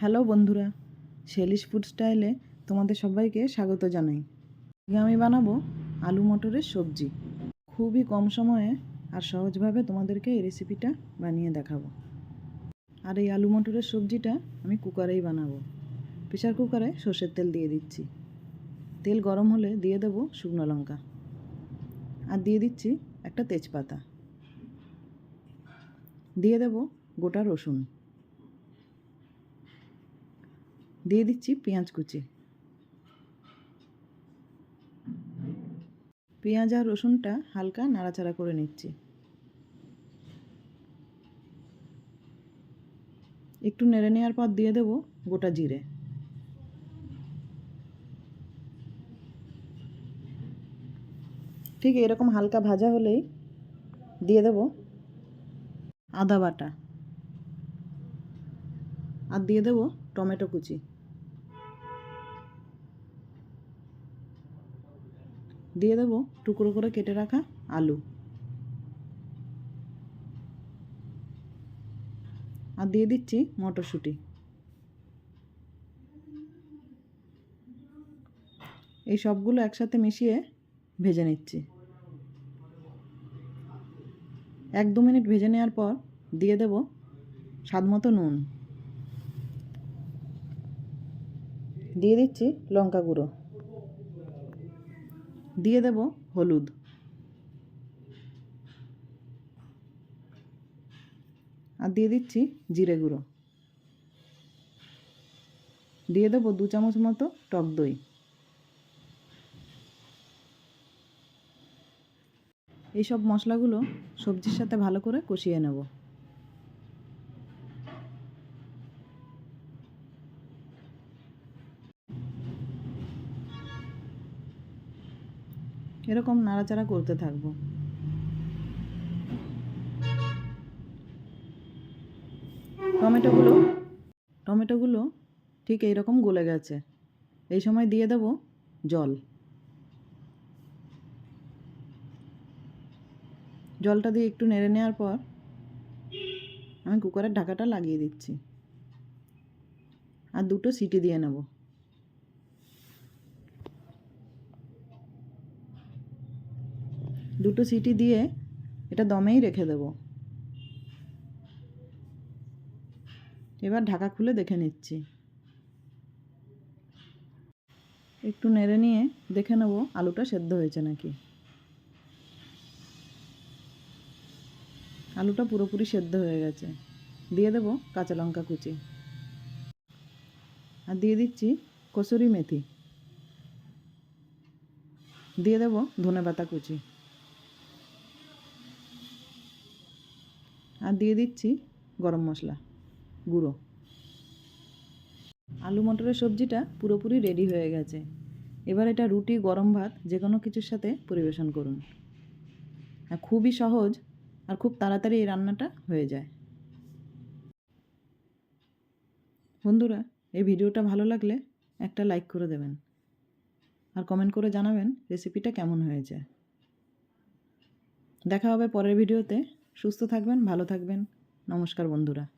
Hello বন্ধুরা শেলিশ food স্টাইলে তোমাদের সবাইকে স্বাগত জানাই। আমি বানাবো আলু মটরের সবজি। খুবই কম সময়ে আর সহজভাবে তোমাদেরকে এই রেসিপিটা বানিয়ে দেখাবো। আর এই আলু মটরের সবজিটা আমি কুকারেই বানাবো। প্রেশার কুকারে সর্ষের তেল দিয়ে দিচ্ছি। তেল গরম হলে দিয়ে দেবো শুকনো লঙ্কা। আর দিয়ে দিচ্ছি একটা তেজপাতা। দিয়ে দেবো গোটা রসুন। দিয়ে দিচ্ছি পেঁয়াজ কুচি। পেঁয়াজ আর রসুনটা হালকা নাড়াচাড়া করে নিচ্ছি। একটু নেড়ে নেওয়ার পর দিয়ে দেবো গোটা জিরে। ঠিক এরকম হালকা ভাজা হলেই দিয়ে দেবো আদা বাটা। আর দিয়ে দেবো টমেটো কুচি। দিয়ে দেবো টুকরো করে কেটে রাখা আলু। আর দিয়ে দিচ্ছি মটরশুঁটি। এই সবগুলো একসাথে মিশিয়ে ভেজে নিচ্ছি। এক দু মিনিট ভেজে নেওয়ার পর দিয়ে দেব স্বাদ মতো নুন। দিয়ে দিচ্ছি লঙ্কা গুঁড়ো। দিয়ে দেব হলুদ। আর দিয়ে দিচ্ছি জিরে গুঁড়ো। দিয়ে দেবো দু চামচ মতো টক দই। এইসব মশলাগুলো সবজির সাথে ভালো করে কষিয়ে নেব। এরকম নাড়াচাড়া করতে থাকব। টমেটোগুলো টমেটোগুলো ঠিক এইরকম গলে গেছে। এই সময় দিয়ে দেব জল। জলটা দিয়ে একটু নেড়ে নেওয়ার পর আমি কুকারের ঢাকাটা লাগিয়ে দিচ্ছি। আর দুটো সিটি দিয়ে নেব। দুটো সিটি দিয়ে এটা দমেই রেখে দেব। এবার ঢাকা খুলে দেখে নিচ্ছি। একটু নেড়ে নিয়ে দেখে নেব আলুটা সেদ্ধ হয়েছে নাকি। আলুটা পুরোপুরি সেদ্ধ হয়ে গেছে। দিয়ে দেবো কাঁচা লঙ্কা কুচি। আর দিয়ে দিচ্ছি কসুরি মেথি। দিয়ে দেবো ধনে পাতা কুচি। আর দিয়ে দিচ্ছি গরম মশলা, গুঁড়ো। আলু মটরের সবজিটা পুরোপুরি রেডি হয়ে গেছে। এবার এটা রুটি, গরম ভাত যে কোনো কিছুর সাথে পরিবেশন করুন। খুবই সহজ আর খুব তাড়াতাড়ি এই রান্নাটা হয়ে যায়। বন্ধুরা, এই ভিডিওটা ভালো লাগলে একটা লাইক করে দেবেন। আর কমেন্ট করে জানাবেন রেসিপিটা কেমন হয়েছে। দেখা হবে পরের ভিডিওতে। সুস্থ থাকবেন ভালো থাকবেন। নমস্কার বন্ধুরা।